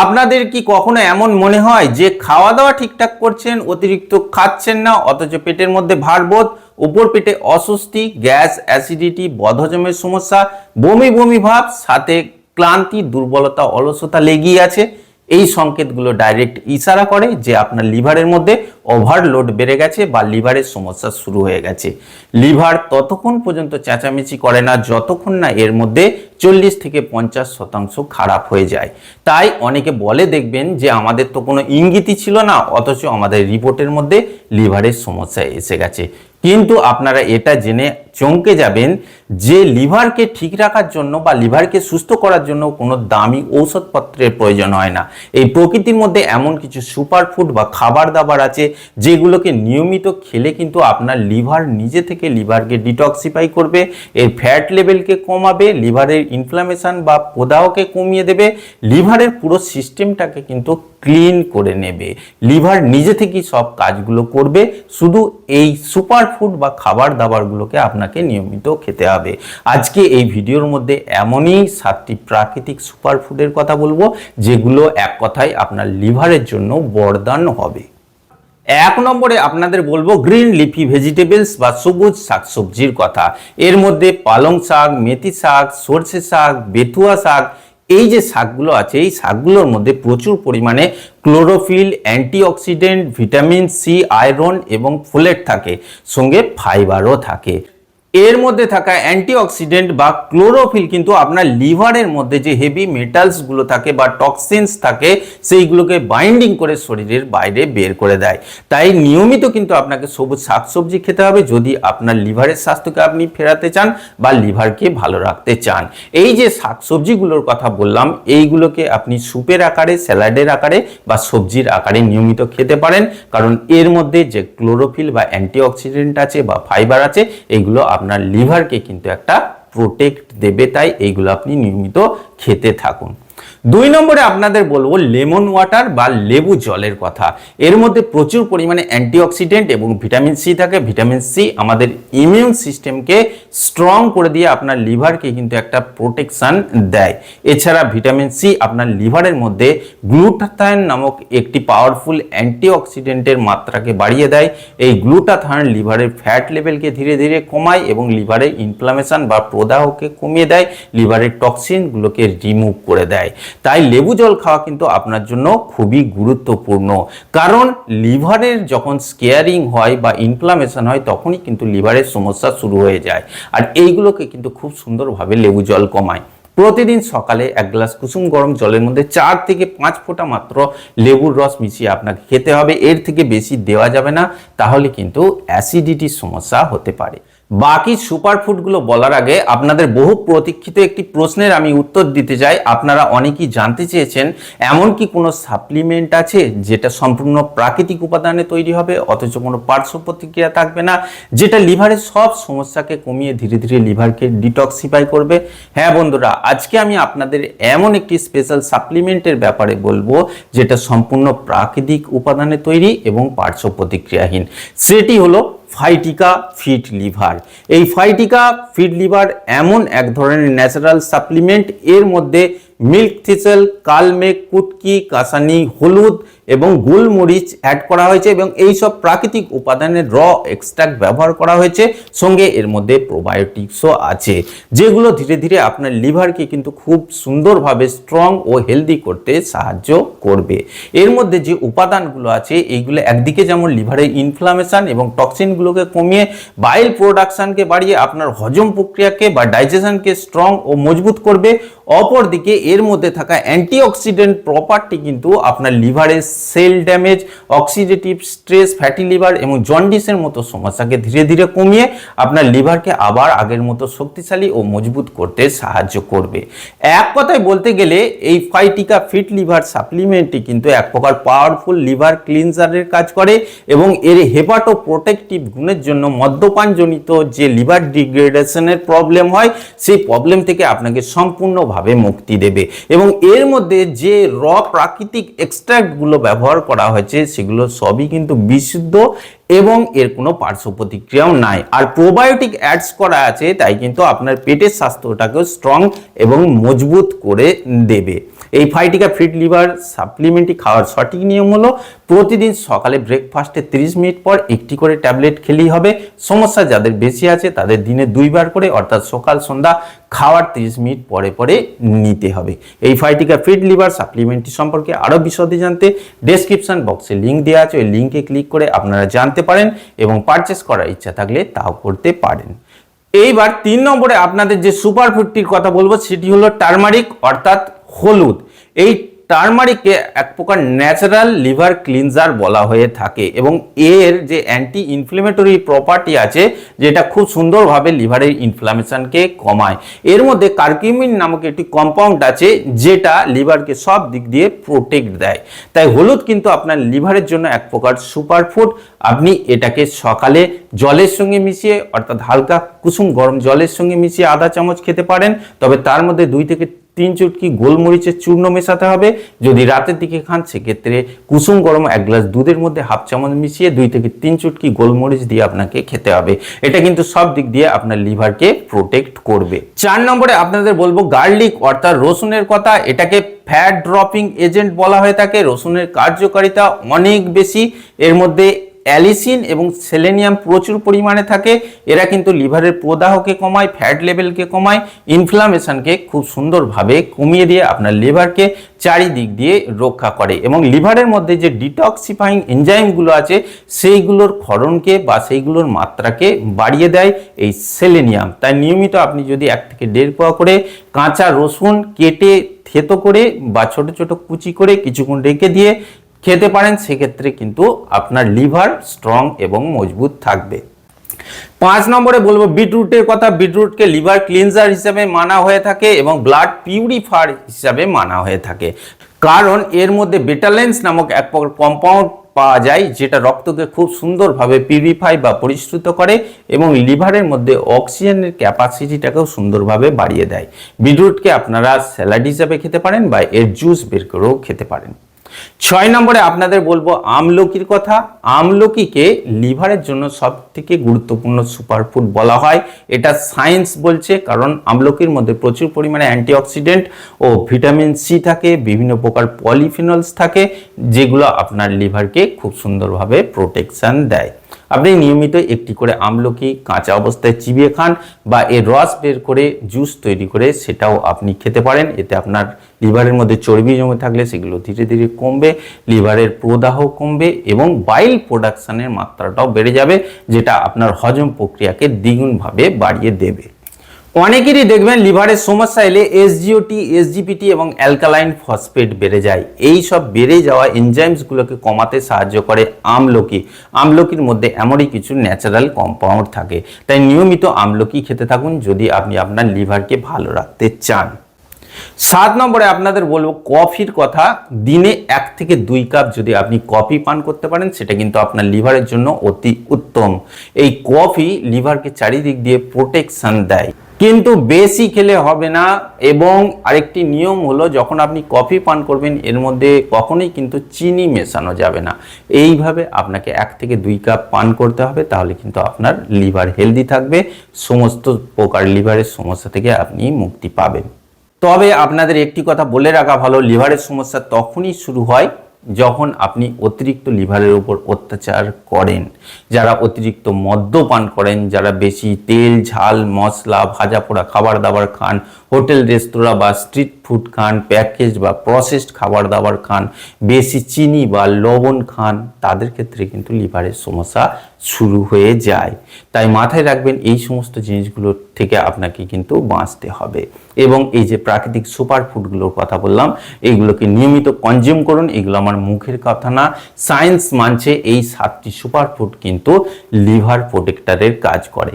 আপনাদের কি কখনো এমন মনে হয় যে খাওয়া দাওয়া ঠিকঠাক করছেন, অতিরিক্ত খাচ্ছেন না, অথচ পেটের মধ্যে ভারবোধ উপর পেটে অস্বস্তি, গ্যাস, অ্যাসিডিটি, বদহজমের সমস্যা, বমি বমি ভাব, সাথে ক্লান্তি, দুর্বলতা, অলসতা লেগেই আছে? এই সংকেতগুলো ডাইরেক্ট ইশারা করে যে আপনার লিভারের মধ্যে ওভারলোড বেড়ে গেছে বা লিভারের সমস্যা শুরু হয়ে গেছে। লিভার ততক্ষণ পর্যন্ত চেঁচামেচি করে না, যতক্ষণ না এর মধ্যে চল্লিশ থেকে পঞ্চাশ শতাংশ খারাপ হয়ে যায়। তাই অনেকে বলে দেখবেন যে আমাদের তো কোনো ইঙ্গিতই ছিল না, অথচ আমাদের রিপোর্টের মধ্যে লিভারের সমস্যা এসে গেছে। কিন্তু আপনারা এটা জেনে চমকে যাবেন যে লিভারকে ঠিক রাখার জন্য বা লিভারকে সুস্থ করার জন্য কোনো দামি ঔষধপত্রের প্রয়োজন হয় না। এই প্রকৃতির মধ্যে এমন কিছু সুপারফুড বা খাবার দাবার আছে যেগুলোকে নিয়মিত খেলে কিন্তু আপনার লিভার নিজে থেকে লিভারকে ডিটক্সিফাই করবে, এর ফ্যাট লেভেলকে কমাবে, লিভারের ইনফ্লামেশন বা প্রদাহকে কমিয়ে দেবে, লিভারের পুরো সিস্টেমটাকে কিন্তু ক্লিন করে নেবে। লিভার নিজে থেকেই সব কাজগুলো করবে, শুধু এই সুপারফুড বা খাবার দাবারগুলোকে আপনাকে নিয়মিত খেতে হবে। আজকে এই ভিডিওর মধ্যে এমনই সাতটি প্রাকৃতিক সুপারফুডের কথা বলব, যেগুলো এক কথায় আপনার লিভারের জন্য বরদান হবে। এক নম্বরে আপনাদের বলব গ্রিন লিফি ভেজিটেবলস বা সবুজ শাকসবজির কথা। এর মধ্যে পালং শাক, মেথি শাক, সর্ষে শাক বেথুয়া শাক, এই যে শাকগুলো আছে, এই শাকগুলোর মধ্যে প্রচুর পরিমাণে chlorophyll, antioxidant, vitamin C, iron এবং ফোলেট থাকে, সঙ্গে ফাইবারও থাকে। এর মধ্যে থাকা অ্যান্টিঅক্সিডেন্ট বা ক্লোরোফিল কিন্তু আপনার লিভারের মধ্যে যে হেভি মেটালসগুলো থাকে বা টক্সিনস থাকে, সেইগুলোকে বাইন্ডিং করে শরীরের বাইরে বের করে দেয়। তাই নিয়মিত কিন্তু আপনাকে সবুজ শাকসবজি খেতে হবে যদি আপনার লিভারের স্বাস্থ্যকে আপনি ফেরাতে চান বা লিভারকে ভালো রাখতে চান। এই যে শাকসবজিগুলোর কথা বললাম, এইগুলোকে আপনি স্যুপের আকারে, স্যালাডের আকারে বা সবজির আকারে নিয়মিত খেতে পারেন। কারণ এর মধ্যে যে ক্লোরোফিল বা অ্যান্টিঅক্সিডেন্ট আছে বা ফাইবার আছে এইগুলো আপনার লিভারকে কিন্তু একটা প্রোটেক্ট দেবে তাই এইগুলো আপনি নিয়মিত খেতে থাকুন। দুই নম্বরে আপনাদের বলব লেমন ওয়াটার বা লেবু জলের কথা। এর মধ্যে প্রচুর পরিমাণে অ্যান্টিঅক্সিডেন্ট এবং ভিটামিন সি থাকে। ভিটামিন সি আমাদের ইমিউন সিস্টেমকে স্ট্রং করে দিয়ে আপনার লিভারকে কিন্তু একটা প্রোটেকশন দেয়। এছাড়া ভিটামিন সি আপনার লিভারের মধ্যে গ্লুটাথায়ন নামক একটি পাওয়ারফুল অ্যান্টিঅক্সিডেন্টের মাত্রাকে বাড়িয়ে দেয়। এই গ্লুটাথায়ন লিভারের ফ্যাট লেভেলকে ধীরে ধীরে কমায় এবং লিভারের ইনফ্লামেশন বা প্রদাহকে কমিয়ে দেয়। লিভারের টক্সিনগুলোকে রিমুভ করে দেয়। তাই লেবু জল খাওয়া কিন্তু আপনার জন্য খুবই গুরুত্বপূর্ণ। কারণ লিভারের যখন স্কেয়ারিং হয় বা ইনফ্লামেশন হয়, তখনই কিন্তু লিভারের সমস্যা শুরু হয়ে যায়। আর এইগুলোকে কিন্তু খুব সুন্দরভাবে লেবু জল কমায়। প্রতিদিন সকালে এক গ্লাস কুসুম গরম জলের মধ্যে চার থেকে পাঁচ ফোঁটা মাত্র লেবুর রস মিশিয়ে আপনাকে খেতে হবে। এর থেকে বেশি দেওয়া যাবে না। তাহলে কিন্তু অ্যাসিডিটির সমস্যা হতে পারে। বাকি সুপারফুডগুলো বলার আগে আপনাদের বহু প্রতীক্ষিত একটি প্রশ্নের আমি উত্তর দিতে চাই। আপনারা অনেকেই জানতে চেয়েছেন, এমন কি কোনো সাপ্লিমেন্ট আছে যেটা সম্পূর্ণ প্রাকৃতিক উপাদানে তৈরি হবে, অথচ কোনো পার্শ্ব প্রতিক্রিয়া থাকবে না, যেটা লিভারের সব সমস্যাকে কমিয়ে ধীরে ধীরে লিভারকে ডিটক্সিফাই করবে? হ্যাঁ বন্ধুরা, আজকে আমি আপনাদের এমন একটি স্পেশাল সাপ্লিমেন্টের ব্যাপারে বলব, যেটা সম্পূর্ণ প্রাকৃতিক উপাদানে তৈরি এবং পার্শ্ব প্রতিক্রিয়াহীন। সেটি হলো ফাইটিকা ফিট লিভার। এই ফাইটিকা ফিট লিভার এমন এক ধরনের ন্যাচারাল সাপ্লিমেন্ট, এর মধ্যে মিল্ক থিসেল কালমেঘ কুটকি, কাসানি, হলুদ এবং গোলমরিচ অ্যাড করা হয়েছে এবং এই সব প্রাকৃতিক উপাদানের র এক্সট্রাক্ট ব্যবহার করা হয়েছে। সঙ্গে এর মধ্যে প্রোবায়োটিক্সও আছে, যেগুলো ধীরে ধীরে আপনার লিভারকে কিন্তু খুব সুন্দরভাবে স্ট্রং ও হেলদি করতে সাহায্য করবে। এর মধ্যে যে উপাদানগুলো আছে, এইগুলো একদিকে যেমন লিভারের ইনফ্লামেশন এবং টক্সিনগুলোকে কমিয়ে বাইল প্রোডাকশানকে বাড়িয়ে আপনার হজম প্রক্রিয়াকে বা ডাইজেশনকে স্ট্রং ও মজবুত করবে। অপরদিকে এর মধ্যে থাকা অ্যান্টিঅক্সিডেন্ট প্রপার্টি কিন্তু আপনার লিভারের cell damage, oxidative stress, fatty liver এবং জন্ডিসের মতো সমস্যাকে ধীরে ধীরে কমিয়ে আপনার লিভারকে আবার আগের মতো শক্তিশালী ও মজবুত করতে সাহায্য করবে। এক কথায় বলতে গেলে, এই ফাইটিকা ফিট লিভার সাপ্লিমেন্টটি কিন্তু এক প্রকার পাওয়ারফুল লিভার ক্লিনজারের কাজ করে এবং এর হেপাটো প্রোটেকটিভ গুণের জন্য মদ্যপানজনিত যে লিভার ডিগ্রেডেশনের প্রবলেম হয়, সেই প্রবলেম থেকে আপনাকে সম্পূর্ণভাবে মুক্তি দেবে। এবং এর মধ্যে যে র প্রাকৃতিক এক্সট্রাক্টগুলো ব্যবহার করা হয়েছে, সেগুলো সবই কিন্তু বিশুদ্ধ এবং এর কোনো পার্শ্ব প্রতিক্রিয়াও নাই। আর প্রোবায়োটিক অ্যাডস করা আছে, তাই কিন্তু আপনার পেটের স্বাস্থ্যটাকেও স্ট্রং এবং মজবুত করে দেবে। এই ফাইটিকা ফিট লিভার সাপ্লিমেন্টটি খাওয়ার সঠিক নিয়ম হলো, প্রতিদিন সকালে ব্রেকফাস্টে 30 মিনিট পর একটি করে ট্যাবলেট খেলেই হবে। সমস্যা যাদের বেশি আছে, তাদের দিনে দুইবার করে, অর্থাৎ সকাল, সন্ধ্যা খাওয়ার 30 মিনিট পরে পরে নিতে হবে। এই ফাইটিকা ফিড লিভার সাপ্লিমেন্টটি সম্পর্কে আরও বিশদে জানতে ডেসক্রিপশন বক্সে লিঙ্ক দেওয়া আছে। ওই লিঙ্কে ক্লিক করে আপনারা জানতে পারেন এবং পারচেস করার ইচ্ছা থাকলে তাও করতে পারেন। এইবার তিন নম্বরে আপনাদের যে সুপার ফুডটির কথা বলব, সেটি হলো টার্মারিক অর্থাৎ হলুদ। এই টার্মারিককে এক প্রকার ন্যাচারাল লিভার ক্লিনজার বলা হয়ে থাকে এবং এর যে অ্যান্টি ইনফ্লেমেটরি প্রপার্টি আছে, যেটা খুব সুন্দরভাবে লিভারের ইনফ্লামেশনকে কমায়। এর মধ্যে কার্কিউমিন নামক একটি কম্পাউন্ড আছে, যেটা লিভারকে সব দিক দিয়ে প্রোটেক্ট দেয়। তাই হলুদ কিন্তু আপনার লিভারের জন্য এক প্রকার সুপারফুড আপনি এটাকে সকালে জলের সঙ্গে মিশিয়ে, অর্থাৎ হালকা কুসুম গরম জলের সঙ্গে মিশিয়ে আধা চামচ খেতে পারেন। তবে তার মধ্যে দুই থেকে তিন চুটকি গোলমরিচের চূর্ণ মেশাতে হবে। যদি রাতের দিকে খান, সেক্ষেত্রে কুসুম গরম এক গ্লাস দুধের মধ্যে হাফ চামচ মিশিয়ে দুই থেকে তিন চুটকি গোলমরিচ দিয়ে আপনাকে খেতে হবে। এটা কিন্তু সব দিক দিয়ে আপনার লিভারকে প্রোটেক্ট করবে। চার নম্বরে আপনাদের বলব গার্লিক, অর্থাৎ রসুনের কথা। এটাকে ফ্যাট ড্রপিং এজেন্ট বলা হয়ে থাকে। রসুনের কার্যকারিতা অনেক বেশি। এর মধ্যে অ্যালিসিন এবং সেলেনিয়াম প্রচুর পরিমাণে থাকে। এরা কিন্তু লিভারের প্রদাহকে কমায়, ফ্যাট লেভেলকে কমায় ইনফ্লামেশনকে খুব সুন্দরভাবে কমিয়ে দিয়ে আপনার লিভারকে চারিদিক দিয়ে রক্ষা করে এবং লিভারের মধ্যে যে ডিটক্সিফাইং এনজাইমগুলো আছে, সেইগুলোর ক্ষরণকে বা সেইগুলোর মাত্রাকে বাড়িয়ে দেয় এই সেলেনিয়াম। তাই নিয়মিত আপনি যদি এক থেকে দেড় পোয়া করে কাঁচা রসুন কেটে থেতো করে বা ছোট ছোট কুচি করে কিছুক্ষণ রেখে দিয়ে খেতে পারেন, সেক্ষেত্রে কিন্তু আপনার লিভার স্ট্রং এবং মজবুত থাকবে। পাঁচ নম্বরে বলব, বিটরুটের কথা, বিটরুটকে লিভার ক্লিনজার হিসাবে মানা হয়ে থাকে এবং ব্লাড পিউরিফায়ার হিসাবে মানা হয়ে থাকে। কারণ এর মধ্যে বেটালেন্স নামক এক কম্পাউন্ড পাওয়া যায়, যেটা রক্তকে খুব সুন্দরভাবে পিউরিফাই বা পরিশ্রুত করে এবং লিভারের মধ্যে অক্সিজেনের ক্যাপাসিটিটাকেও সুন্দরভাবে বাড়িয়ে দেয়। বিটরুটকে আপনারা স্যালাড হিসাবে খেতে পারেন বা এর জুস বের করেও খেতে পারেন। ছয় নম্বরে আপনাদের বলব আমলকির কথা। আমলকিকে লিভারের জন্য সব থেকে গুরুত্বপূর্ণ সুপারফুড বলা হয়। এটা সায়েন্স বলছে, কারণ আমলকির মধ্যে প্রচুর পরিমাণে অ্যান্টিঅক্সিডেন্ট ও ভিটামিন সি থাকে, বিভিন্ন প্রকার পলিফিনলস থাকে, যেগুলো আপনার লিভারকে খুব সুন্দরভাবে প্রোটেকশান দেয়। আপনি নিয়মিত একটি করে আমলকি, কাঁচা অবস্থায় চিবিয়ে খান বা এর রস বের করে জুস তৈরি করে সেটাও আপনি খেতে পারেন। এতে আপনার লিভারের মধ্যে চর্বি জমে থাকলে সেগুলো ধীরে ধীরে কমবে, লিভারের প্রদাহ কমবে এবং বাইল প্রোডাকশানের মাত্রাটাও বেড়ে যাবে, যেটা আপনার হজম প্রক্রিয়াকে দ্বিগুণভাবে বাড়িয়ে দেবে। অনেকেরই দেখবেন লিভারের সমস্যা এলে এসজিওটি এসজিপিটি এবং অ্যালকালাইন ফসফেট বেড়ে যায়। এই সব বেড়ে যাওয়া এনজাইমসগুলোকে কমাতে সাহায্য করে আমলকি। আমলকির মধ্যে এমনই কিছু ন্যাচারাল কম্পাউন্ড থাকে। তাই নিয়মিত আমলকি খেতে থাকুন যদি আপনি আপনার লিভারকে ভালো রাখতে চান। সাত নম্বরে আপনাদের বলব, কফির কথা। দিনে এক থেকে দুই কাপ যদি আপনি কফি পান করতে পারেন, সেটা কিন্তু আপনার লিভারের জন্য অতি উত্তম। এই কফি লিভারকে চারিদিক দিয়ে প্রোটেকশন দেয়। কিন্তু বেশি খেলে হবে না এবং আরেকটি নিয়ম হলো যখন আপনি কফি পান করবেন, এর মধ্যে কখনোই কিন্তু চিনি মেশানো যাবে না। এইভাবে আপনাকে এক থেকে দুই কাপ পান করতে হবে, তাহলে কিন্তু আপনার লিভার হেলদি থাকবে, সমস্ত প্রকার লিভারের সমস্যা থেকে আপনি মুক্তি পাবেন। তবে আপনাদের একটি কথা বলে রাখা ভালো, লিভারের সমস্যা তখনই শুরু হয় যখন আপনি অতিরিক্ত লিভারের উপর অত্যাচার করেন, যারা অতিরিক্ত মদ্যপান করেন, যারা বেশি তেল, ঝাল, মশলা, ভাজা পোড়া খাবার দাবার খান হোটেল, রেস্তোরাঁ বা স্ট্রিট ফুড খান, প্যাকেজ বা প্রসেসড খাবার দাবার খান, বেশি চিনি বা লবণ খান, তাদের ক্ষেত্রে কিন্তু লিভারের সমস্যা শুরু হয়ে যায়। তাই মাথায় রাখবেন, এই সমস্ত জিনিসগুলোর থেকে আপনাকে কিন্তু বাঁচতে হবে। এবং এই যে প্রাকৃতিক সুপার ফুডগুলোর কথা বললাম, এইগুলোকে নিয়মিত কনজিউম করুন। এগুলো আমার মুখের কথা না সায়েন্স মানছে এই সাতটি সুপার ফুড কিন্তু লিভার প্রোটেক্টারের কাজ করে।